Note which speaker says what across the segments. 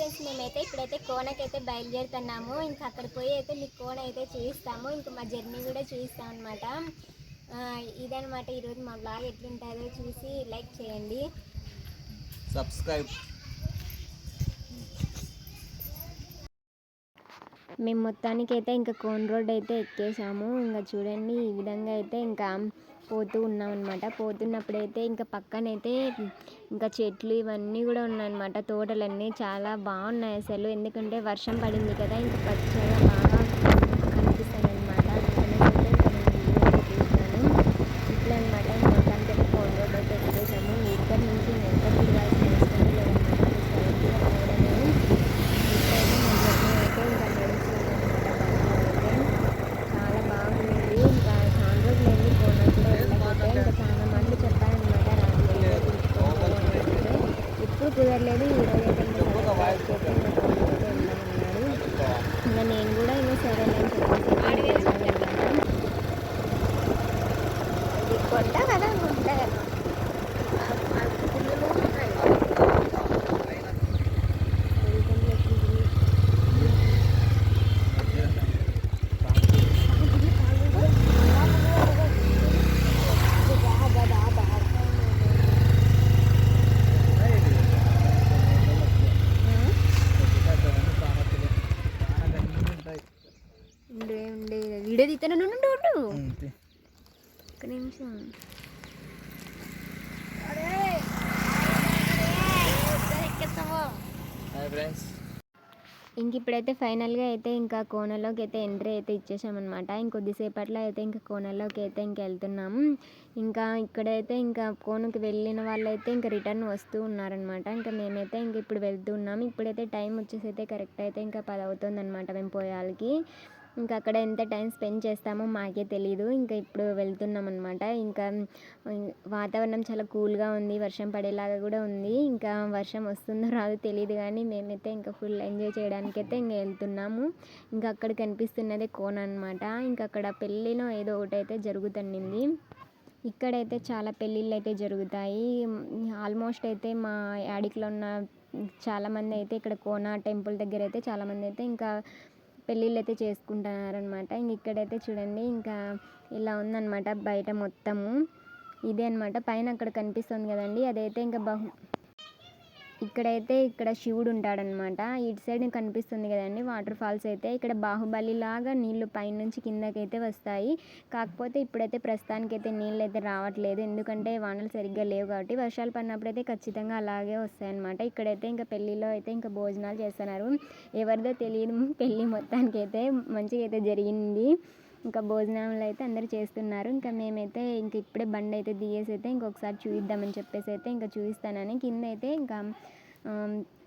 Speaker 1: Friends మేమైతే ఇప్పుడైతే కోనకైతే బయలుదేరుతున్నాము. ఇంకా అక్కడ పోయి అయితే మీకు కోన అయితే చూపిస్తాము ఇంకా మా జర్నీ కూడా చూపిస్తాం అనమాట ఇదనమాట ఈరోజు మా బ్లాగ్ ఎట్లుంటుందో చూసి లైక్ చేయండి.
Speaker 2: సబ్స్క్రైబ్.
Speaker 1: మేము మొత్తానికి అయితే ఇంకా కోన్ రోడ్ అయితే ఎక్కేసాము. ఇంకా చూడండి ఈ విధంగా అయితే ఇంకా పోతూ ఉన్నాం అనమాట పోతున్నప్పుడైతే ఇంకా పక్కనైతే ఇంకా చెట్లు ఇవన్నీ కూడా ఉన్నాయన్నమాట. తోటలన్నీ చాలా బాగున్నాయి అసలు. ఎందుకంటే వర్షం పడింది కదా ఇంకా పచ్చగా బాగా కనిపిస్తాయి అనమాట ఇట్లా అనమాట మొత్తానికి అయితే కోన్ రోడ్ అయితే ఎక్కేసాము ఇక్కడ నుంచి ఎంత తిరగాల్సిన అవసరం లేదన్నమాట సైడ్గా పోవడమే ఇక్కడైతే మా జర్నీ అయితే ఇంకా నడుస్తుందన్నమాట చాలా బాగుంది ఇంకా చాలా రోజులు అయింది కోన కూడా వెళ్ళకపోతే ఇంకా చాలా మంది చెప్పారనమాట రాజు ఇప్పుడు కుదరలేదు ఈ రోజు అయితే ఇంకా సడన్గా చెప్పి ఇంకా కోనకి అయితే వెళ్దామన్నాడు ఇంకా నేను కూడా ఇంకా సరే అని చెప్పేసి అయితే వెళ్ళానన్నమాట ఇది కొండ కదా గుంట ఉండే ఉండే వీడియో తీస్తాను ఉండు ఒక్క నిమిషం ఇంక ఇప్పుడైతే ఫైనల్గా అయితే ఇంకా కోనలోకి అయితే ఎంట్రీ అయితే ఇచ్చేసామన్నమాట ఇంకొద్దిసేపట్లో అయితే ఇంకా కోనలోకి అయితే ఇంక వెళ్తున్నాము ఇంకా ఇక్కడైతే ఇంకా కోనకి వెళ్ళిన వాళ్ళైతే ఇంకా రిటర్న్ వస్తూ ఉన్నారనమాట ఇంకా మేమైతే ఇంక ఇప్పుడు వెళ్తున్నాము ఇప్పుడైతే టైం వచ్చేసి అయితే కరెక్ట్ అయితే ఇంకా పది అవుతుంది అనమాట మేము పోయాలకి ఇంకా అక్కడ ఎంత టైం స్పెండ్ చేస్తామో మాకే తెలియదు ఇంకా ఇప్పుడు వెళ్తున్నాం అనమాట ఇంకా వాతావరణం చాలా కూల్గా ఉంది వర్షం పడేలాగా కూడా ఉంది. ఇంకా వర్షం వస్తుందో రాదో తెలియదు కానీ మేమైతే ఇంకా ఫుల్ ఎంజాయ్ చేయడానికైతే ఇంకా వెళ్తున్నాము. ఇంకా అక్కడ కనిపిస్తున్నదే కోన అనమాట ఇంకా అక్కడ పెళ్ళినో ఏదో ఒకటి అయితే జరుగుతుండింది ఇక్కడైతే చాలా పెళ్ళిళ్ళు అయితే జరుగుతాయి. ఆల్మోస్ట్ అయితే మా యాడిక్లో ఉన్న చాలామంది అయితే ఇక్కడ కోన టెంపుల్ దగ్గర అయితే చాలామంది అయితే ఇంకా పెళ్ళిళ్ళు అయితే చేసుకుంటున్నారనమాట ఇంక ఇక్కడైతే చూడండి ఇంకా ఇలా ఉందన్నమాట బయట మొత్తము. ఇదే అనమాట పైన అక్కడ కనిపిస్తుంది కదండి. అదైతే ఇంకా బహు ఇక్కడైతే ఇక్కడ శివుడు ఉంటాడనమాట ఇటు సైడ్ కనిపిస్తుంది కదండి వాటర్ ఫాల్స్ అయితే. ఇక్కడ బాహుబలి లాగా నీళ్ళు పైనుంచి కిందకైతే వస్తాయి. కాకపోతే ఇప్పుడైతే ప్రస్తుతానికి అయితే నీళ్ళు అయితే రావట్లేదు. ఎందుకంటే వానలు సరిగ్గా లేవు కాబట్టి వర్షాలు పడినప్పుడు అయితే ఖచ్చితంగా అలాగే వస్తాయి అనమాట ఇక్కడైతే ఇంకా పెళ్ళిలో అయితే ఇంకా భోజనాలు చేస్తున్నారు. ఎవరిదో తెలియదు. పెళ్ళి మొత్తానికి అయితే మంచిగా అయితే జరిగింది. ఇంకా భోజనాలు అయితే అందరు చేస్తున్నారు. ఇంకా మేమైతే ఇంక ఇప్పుడే బండి అయితే దిగేసి అయితే ఇంకొకసారి చూపిద్దామని చెప్పేసి అయితే ఇంకా చూపిస్తానని కింద అయితే ఇంకా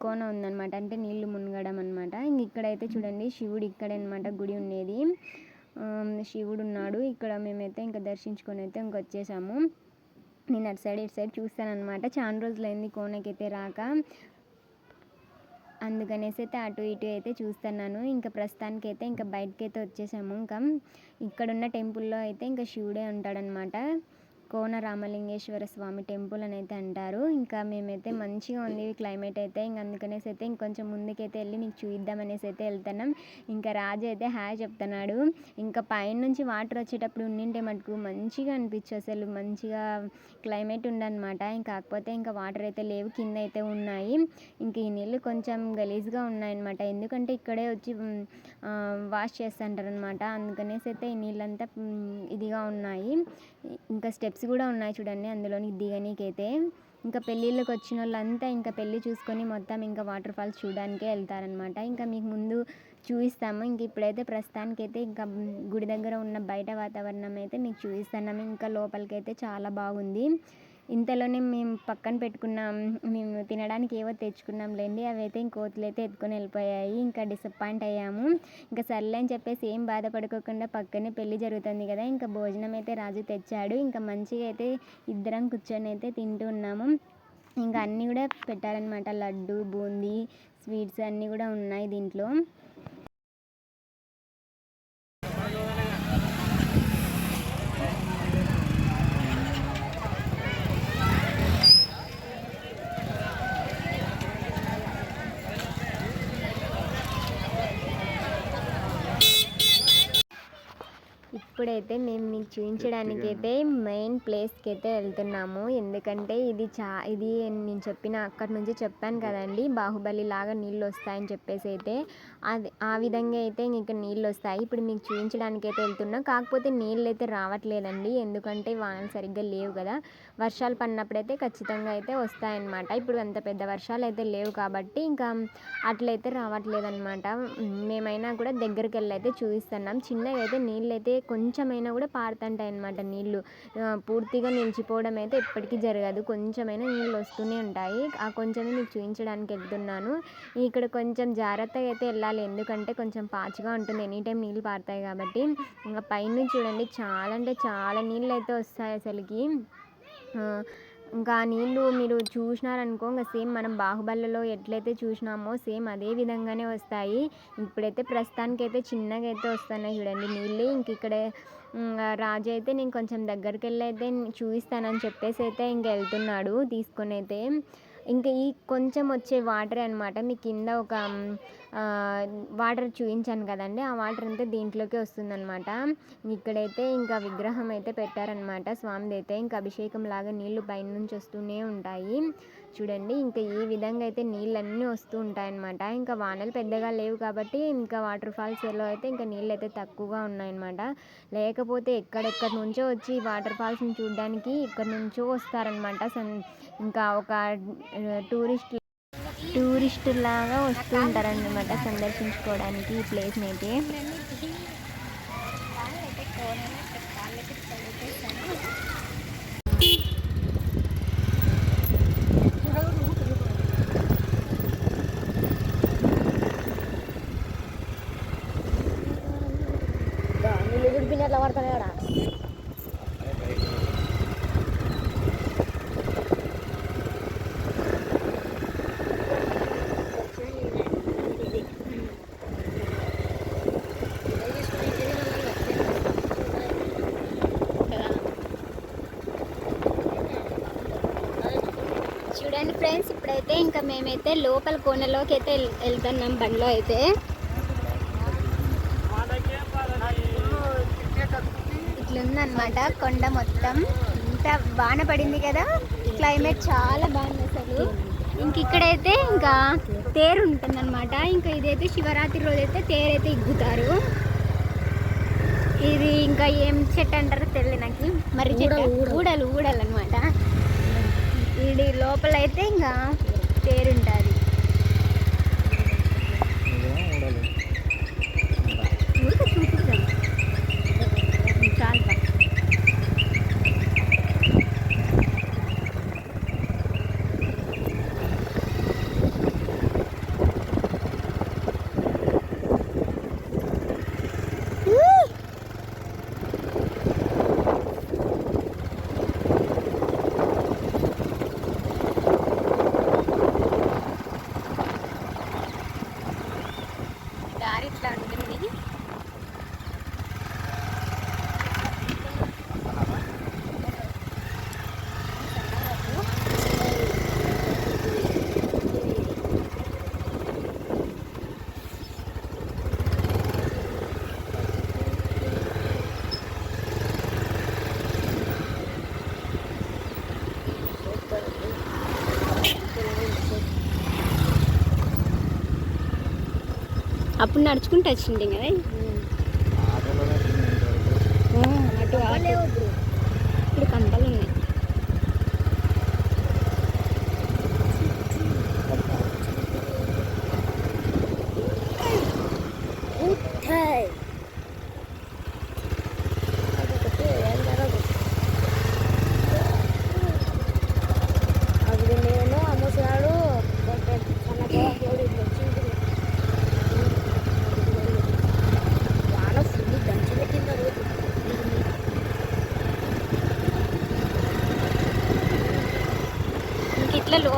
Speaker 1: కోన ఉందన్నమాట. అంటే నీళ్ళు మునగడం అనమాట ఇంక ఇక్కడైతే చూడండి శివుడు ఇక్కడే అనమాట గుడి ఉండేది. శివుడు ఉన్నాడు. ఇక్కడ మేమైతే ఇంకా దర్శించుకొని అయితే ఇంక వచ్చేసాము. నేను అటు సైడ్ ఇటు సైడ్ చూస్తానమాట చాలా రోజులైంది కోనకైతే రాక. అందుకనేసి అయితే అటు ఇటు అయితే చూస్తున్నాను. ఇంకా ప్రస్తుతానికి అయితే ఇంకా బయటకి అయితే వచ్చేసాము. ఇంకా ఇక్కడున్న టెంపుల్లో అయితే ఇంకా శివుడే ఉంటాడనమాట. కోన రామలింగేశ్వర స్వామి టెంపుల్ అని అయితే అంటారు. ఇంకా మేమైతే మంచిగా ఉంది క్లైమేట్ అయితే. ఇంక అందుకనేసి అయితే ఇంకొంచెం ముందుకైతే వెళ్ళి నీకు చూద్దామనేసి అయితే వెళ్తున్నాం. ఇంకా రాజు అయితే హాయ్ చెప్తున్నాడు. ఇంకా పైన నుంచి వాటర్ వచ్చేటప్పుడు ఉండింటే మటుకు మంచిగా అనిపించు అసలు. మంచిగా క్లైమేట్ ఉండనమాట ఇంకా కాకపోతే ఇంకా వాటర్ అయితే లేవు కింద అయితే ఉన్నాయి. ఇంక ఈ నీళ్ళు కొంచెం గలీజ్గా ఉన్నాయన్నమాట. ఎందుకంటే ఇక్కడే వచ్చి వాష్ చేస్తుంటారు అనమాట అందుకనేసి అయితే ఈ నీళ్ళంతా ఇదిగా ఉన్నాయి. ఇంకా స్టెప్స్ కూడా ఉన్నాయి చూడండి అందులోనికి దిగనీకైతే ఇంకా పెళ్ళిళ్ళకి వచ్చిన వాళ్ళంతా ఇంకా పెళ్ళి చూసుకొని మొత్తం ఇంకా వాటర్ ఫాల్స్ చూడడానికే వెళ్తారనమాట ఇంకా మీకు ముందు చూపిస్తాము. ఇంక ఇప్పుడైతే ప్రస్తుతానికైతే ఇంకా గుడి దగ్గర ఉన్న బయట వాతావరణం అయితే మీకు చూపిస్తున్నాము ఇంకా లోపలికైతే చాలా బాగుంది. ఇంతలోనే మేము పక్కన పెట్టుకున్నాం. మేము తినడానికి ఏవో తెచ్చుకున్నాం లేండి అవి అయితే కోతులు అయితే ఎత్తుకొని వెళ్ళిపోయాయి. ఇంకా డిసప్పాయింట్ అయ్యాము. ఇంకా సర్లే అని చెప్పేసి ఏం బాధపడుకోకుండా పక్కనే పెళ్ళి జరుగుతుంది కదా. ఇంకా భోజనం అయితే రాజు తెచ్చాడు. ఇంకా మంచిగా అయితే ఇద్దరం కూర్చొని అయితే తింటూ ఉన్నాము. ఇంకా అన్నీ కూడా పెట్టారనమాట లడ్డు బూందీ స్వీట్స్ అన్నీ కూడా ఉన్నాయి దీంట్లో. ఇప్పుడైతే మేము మీకు చూపించడానికి అయితే మెయిన్ ప్లేస్కి అయితే వెళ్తున్నాము. ఎందుకంటే ఇది చా ఇది నేను చెప్పిన అక్కడి నుంచి చెప్పాను కదండి బాహుబలి లాగా నీళ్ళు వస్తాయని చెప్పేసి అయితే. అది ఆ విధంగా అయితే ఇక్కడ నీళ్ళు వస్తాయి. ఇప్పుడు మీకు చూపించడానికి అయితే వెళ్తున్నా. కాకపోతే నీళ్ళు అయితే రావట్లేదండి. ఎందుకంటే వానలు సరిగ్గా లేవు కదా. వర్షాలు పడినప్పుడైతే ఖచ్చితంగా అయితే వస్తాయన్నమాట. ఇప్పుడు అంత పెద్ద వర్షాలు అయితే లేవు కాబట్టి ఇంకా అట్లయితే రావట్లేదు అనమాట మేమైనా కూడా దగ్గరికి వెళ్ళి అయితే చూపిస్తున్నాం చిన్నగా అయితే నీళ్ళు అయితే కొంచెమైనా కూడా పారుతుంటాయి అన్నమాట నీళ్ళు పూర్తిగా నిలిచిపోవడం అయితే ఎప్పటికీ జరగదు. కొంచెమైనా నీళ్ళు వస్తూనే ఉంటాయి. ఆ కొంచెమే మీకు చూపించడానికి వెళ్తున్నాను. ఇక్కడ కొంచెం జాగ్రత్తగా అయితే వెళ్ళాలి. ఎందుకంటే కొంచెం పాచిగా ఉంటుంది. ఎనీ టైం నీళ్ళు పారుతాయి కాబట్టి. ఇంకా పైన చూడండి. చాలా అంటే చాలా నీళ్ళు అయితే వస్తాయి అసలుకి. ఇంకా నీళ్ళు మీరు చూసినారనుకో ఇంకా సేమ్ మనం బాహుబలిలో ఎట్లయితే చూసినామో సేమ్ అదే విధంగానే వస్తాయి. ఇప్పుడైతే ప్రస్తుతానికి అయితే చిన్నగా అయితే వస్తున్నాయి చూడండి నీళ్ళు. ఇంక ఇక్కడ రాజు అయితే నేను కొంచెం దగ్గరికి వెళ్ళి అయితే చూపిస్తానని చెప్పేసి అయితే ఇంక వెళ్తున్నాడు తీసుకొని అయితే. ఇంకా ఈ కొంచెం వచ్చే వాటర్ అనమాట మీ కింద ఒక వాటర్ చూపించాను కదండి. ఆ వాటర్ అంతా దీంట్లోకి వస్తుందన్నమాట. ఇక్కడైతే ఇంకా విగ్రహం అయితే పెట్టారనమాట స్వామిది అయితే ఇంకా అభిషేకం లాగా నీళ్ళు పైనుంచి వస్తూనే ఉంటాయి. చూడండి ఇంకా ఈ విధంగా అయితే నీళ్ళన్నీ వస్తూ ఉంటాయన్నమాట. ఇంకా వానలు పెద్దగా లేవు కాబట్టి ఇంకా వాటర్ ఫాల్స్లో అయితే ఇంకా నీళ్ళు అయితే తక్కువగా ఉన్నాయన్నమాట. లేకపోతే ఎక్కడెక్కడి నుంచో వచ్చి వాటర్ ఫాల్స్ని చూడడానికి ఇక్కడ నుంచో వస్తారనమాట ఇంకా ఒక టూరిస్ట్ టూరిస్ట్ లాగా వస్తూ ఉంటారనమాట సందర్శించుకోవడానికి ఈ ప్లేస్ని అయితే. చూడండి ఫ్రెండ్స్ ఇప్పుడైతే ఇంకా మేమైతే లోపల కోనలోకి అయితే వెళ్- వెళ్తున్నాం బండిలో అయితే. ఇట్లా ఉందన్నమాట కొండ మొత్తం. ఇంత బాన పడింది కదా క్లైమేట్ చాలా బాగుంది అసలు. ఇంక ఇక్కడైతే ఇంకా తేరు ఉంటుందన్నమాట. ఇంకా ఇదైతే శివరాత్రి రోజు అయితే తేరు అయితే ఇగ్గుతారు. ఇది ఇంకా ఏం చెట్టు అంటారో తెలియదు నాకు. మరి చెట్టు? ఊడలు. ఊడలు అనమాట ఇది లోపల అయితే ఇంకా తేరుంటుంది ఊరికే చూపిద్దాం చాలా దారి ఇట్లా ఉంటుంది అప్పుడు నడుచుకుంటూ వచ్చింది కదా. ఇప్పుడు కంపలు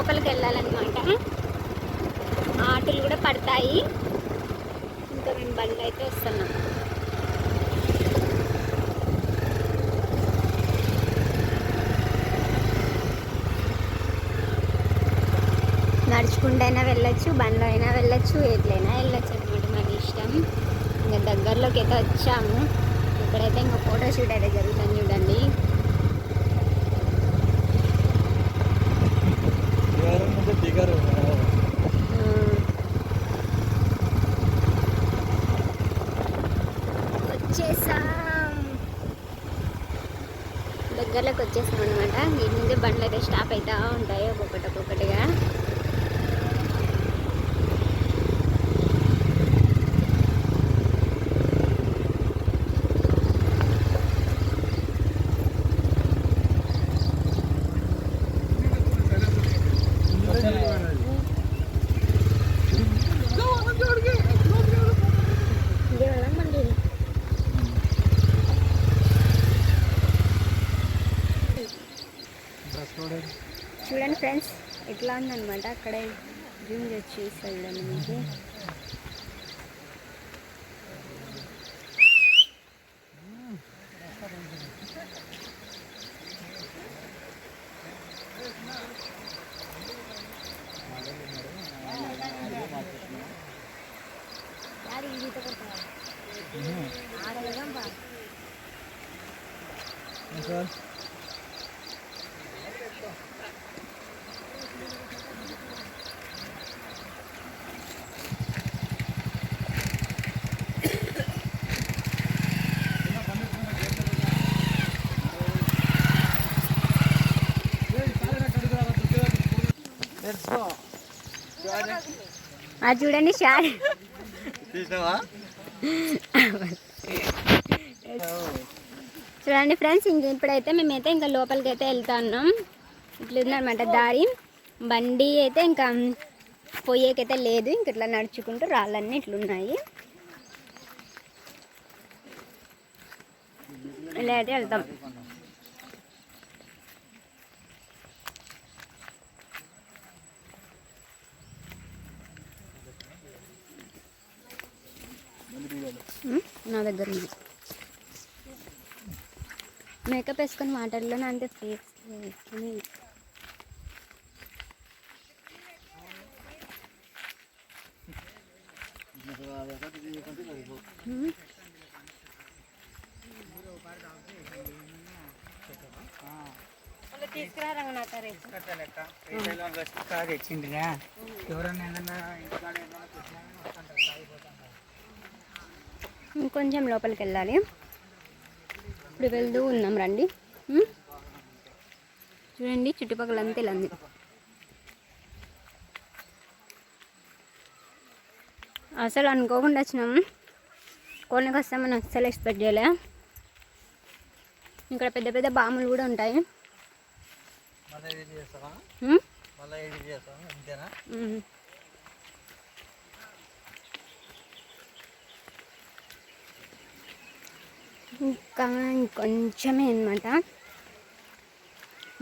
Speaker 1: లోపలికి వెళ్ళాలన్నమాట. ఆటలు కూడా పడతాయి. ఇంకా మేము బండి అయితే వస్తున్నాం నడుచుకుంటైనా వెళ్ళొచ్చు బండ్లో అయినా వెళ్ళొచ్చు ఎట్లయినా వెళ్ళొచ్చు అనమాట మన ఇష్టం. ఇంకా దగ్గరలోకి అయితే వచ్చాము. ఇక్కడైతే ఇంకా ఫోటో షూట్ అయితే జరుగుతుంది చూడండి
Speaker 2: ఎవరి ముందు దిగరు
Speaker 1: వచ్చేసాం దగ్గరలోకి వచ్చేసాం అనమాట వీటి నుంచి బండ్లు అయితే స్టాప్ అవుతూ ఉంటాయి ఒక్కొక్కటి ఒక్కొక్కటిగా
Speaker 3: ఇదే వెళ్ళం మండి
Speaker 1: చూడండి ఫ్రెండ్స్ ఎట్లా ఉందనమాట అక్కడే జూమ్ చేసి చూస్తాను మీకు. అది చూడండి షార్
Speaker 2: తీసినావా?
Speaker 1: చూడండి ఫ్రెండ్స్ ఇంక ఇప్పుడైతే మేమైతే ఇంకా లోపలికి అయితే వెళ్తా ఉన్నాం. ఇట్లా ఉందన్నమాట దారి. బండి అయితే ఇంకా పోయేకైతే లేదు. ఇంక ఇట్లా నడుచుకుంటూ రాళ్ళన్నీ ఇట్లున్నాయి. ఇలా అయితే వెళ్తాం. నా దగ్గర ఉంది మేకప్ వేసుకొని వాటర్లోనే అంతే ఫేస్ వేసుకొని ఉమ్.
Speaker 4: తెచ్చిండ్రా ఎవరన్నా ఏదన్నా ఇంటికాడ
Speaker 1: ఇంకొంచెం లోపలికి వెళ్ళాలి ఇప్పుడు వెళ్తూ ఉన్నాం రండి. చూడండి చుట్టుపక్కల అంతా ఇలా ఉంది. అసలు అనుకోకుండా వచ్చినాము కోళ్ళకి వస్తామని అస్సలు ఎక్స్పెక్ట్ చేయలే. ఇక్కడ పెద్ద పెద్ద బాములు కూడా ఉంటాయి.
Speaker 2: మళ్ళీ
Speaker 1: ఇంకా కొంచెమే అనమాట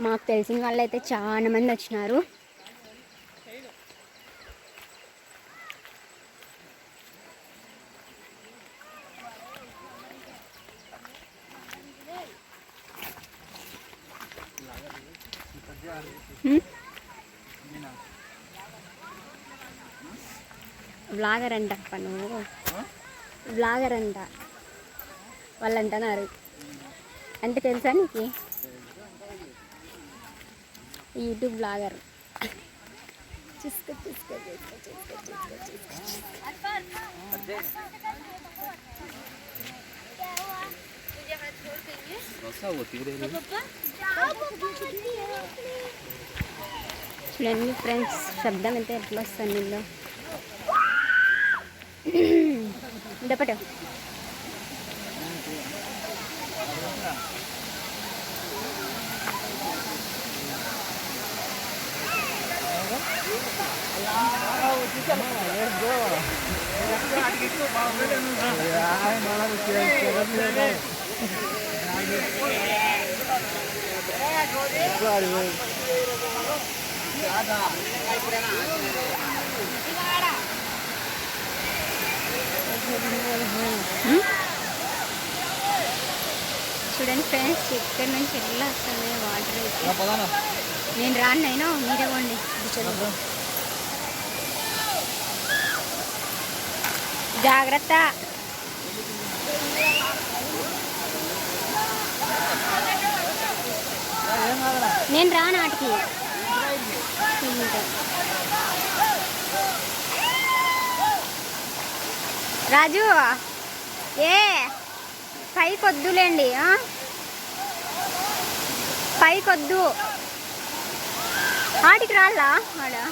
Speaker 1: మాకు తెలిసిన వాళ్ళు అయితే చాలా మంది వచ్చినారు. హ్మ్? వ్లాగర్ అంట అప్ప నువ్వు. వ్లాగర్ అంట వాళ్ళు అంటున్నారు అంటే తెలుసా నీకు యూట్యూబ్ బ్లాగర్ చూసుకో చూసుకో చూసుకో చూసుకో చూసుకో చూసుకో చూడండి ఫ్రెండ్స్ శబ్దం అయితే ఎట్లా వస్తుంది నీళ్ళు ఇదపట చూడండి ఫ్రెండ్స్ ఇక్కడ నుంచి ఎట్లా వస్తుంది వాటర్ అయితే. నేను రాను నేను మీరే జాగ్రత్త. నేను రా నాటికి రాజు ఏ పైకొద్దులేండి పైకొద్దు ఆ?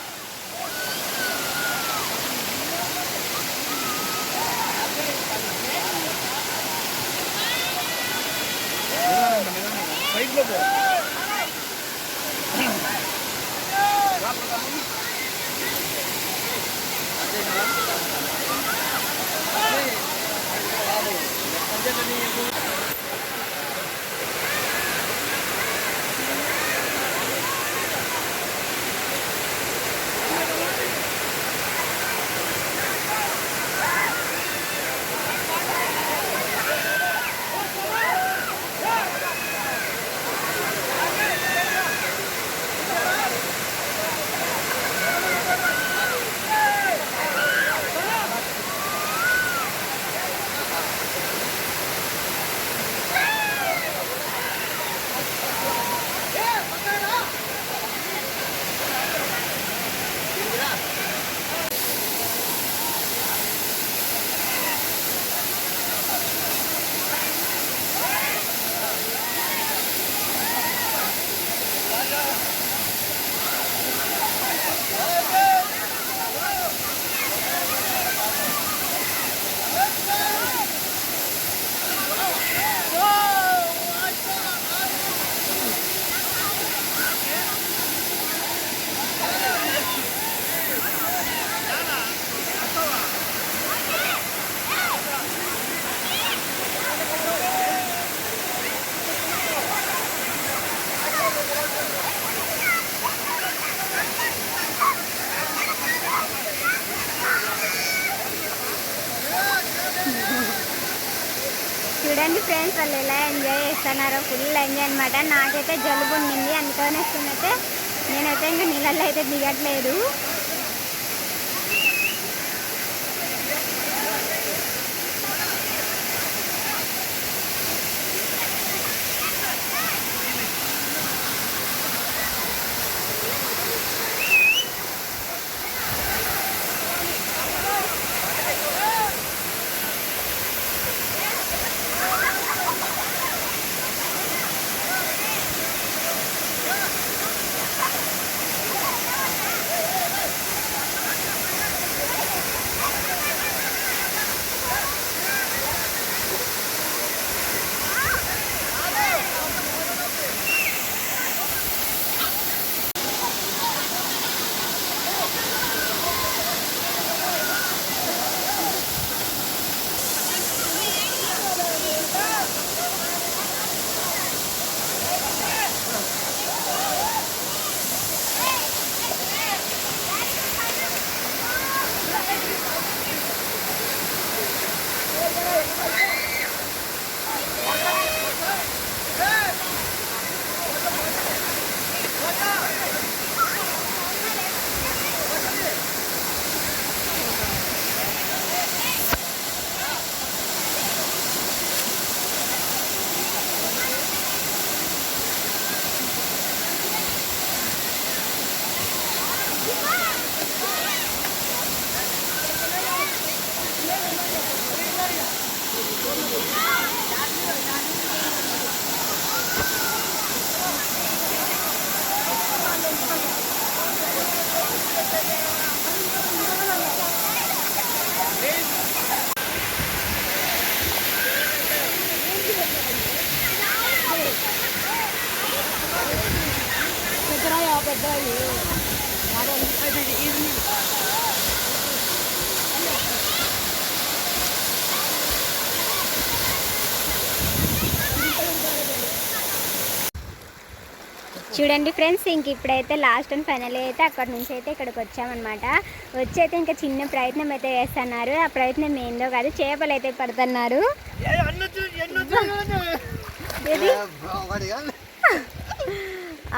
Speaker 1: పైకి వద్దు ఆడికి రాళ్ళా ఫుల్ ఎంజాయ్ అనమాట నాకైతే జలుబు ఉండింది. అందుకనే అయితే నేనైతే ఇంకా నీళ్ళల్లో అయితే దిగట్లేదు. చూడండి ఫ్రెండ్స్ ఇంక ఇప్పుడైతే లాస్ట్ అండ్ ఫైనల్ అయితే అక్కడ నుంచి అయితే ఇక్కడికి వచ్చామన్నమాట. వచ్చి అయితే ఇంకా చిన్న ప్రయత్నం అయితే చేస్తున్నారు. ఆ ప్రయత్నం ఏందో కాదు చేపలు అయితే పడుతున్నారు.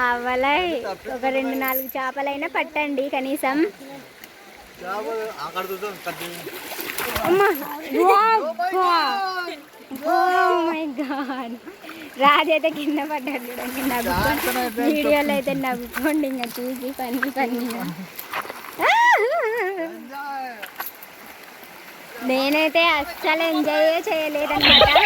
Speaker 1: అవల ఒక రెండు నాలుగు చేపలైనా పట్టండి కనీసం. My God. రాజు అయితే కింద పడ్డాడు చూడండి నవ్వుకోండి వీడియోలో అయితే నవ్వుకోండి ఇంకా చూసి పని పనిగా నేనైతే అస్సలు ఎంజాయ్ చేయలేదన్నమాట.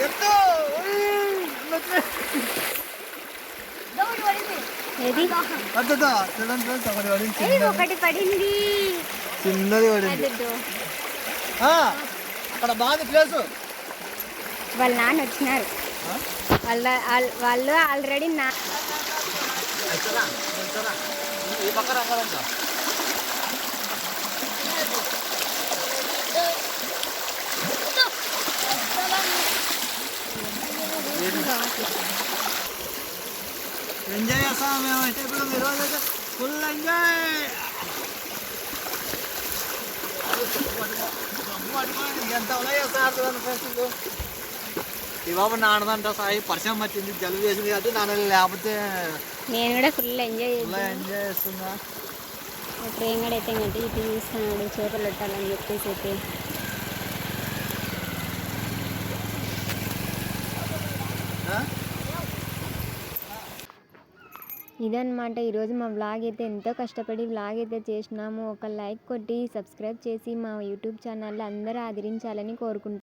Speaker 2: ఎత్తు!
Speaker 1: ఏది
Speaker 2: ఒకటి పడింది
Speaker 1: ఏయ్, ఒకటి పడింది
Speaker 2: చిన్నది పడింది
Speaker 1: అదిద్దు.
Speaker 2: ఆ, అక్కడ బాగుంది ప్లేస్
Speaker 1: వాళ్ళ నాన్న వచ్చినారు వాళ్ళ వాళ్ళ- వాళ్ళు ఆల్రెడీ నా
Speaker 2: రంగాలంట ఎంజాయ్ చేస్తాం మేమైతే ఇప్పుడు ఈరోజు అయితే ఫుల్ ఎంజాయ్ ఎంత ఉన్నాయి చేస్తారు ఫ్రెండ్స్ ఈ బాబు నాన్నదంట సాయి పరిచయం వచ్చింది జలుబు చేసింది కాబట్టి నాన్న లేకపోతే
Speaker 1: నేను కూడా ఫుల్ ఎంజాయ్
Speaker 2: ఎంజాయ్ చేస్తున్నా.
Speaker 1: ట్రైన్ కూడా అయితే ఇంకటి ఇటు చూస్తున్నాడు చేపలు పెట్టాలని చెప్పేసి అయితే.
Speaker 2: ఆ?
Speaker 1: ఇదన్నమాట. ఈరోజు మా వ్లాగ్ అయితే ఎంతో కష్టపడి వ్లాగ్ అయితే చేసినాము. ఒక లైక్ కొట్టి సబ్స్క్రైబ్ చేసి మా యూట్యూబ్ ఛానల్ అందరూ ఆదరించాలని కోరుకుంటున్నాను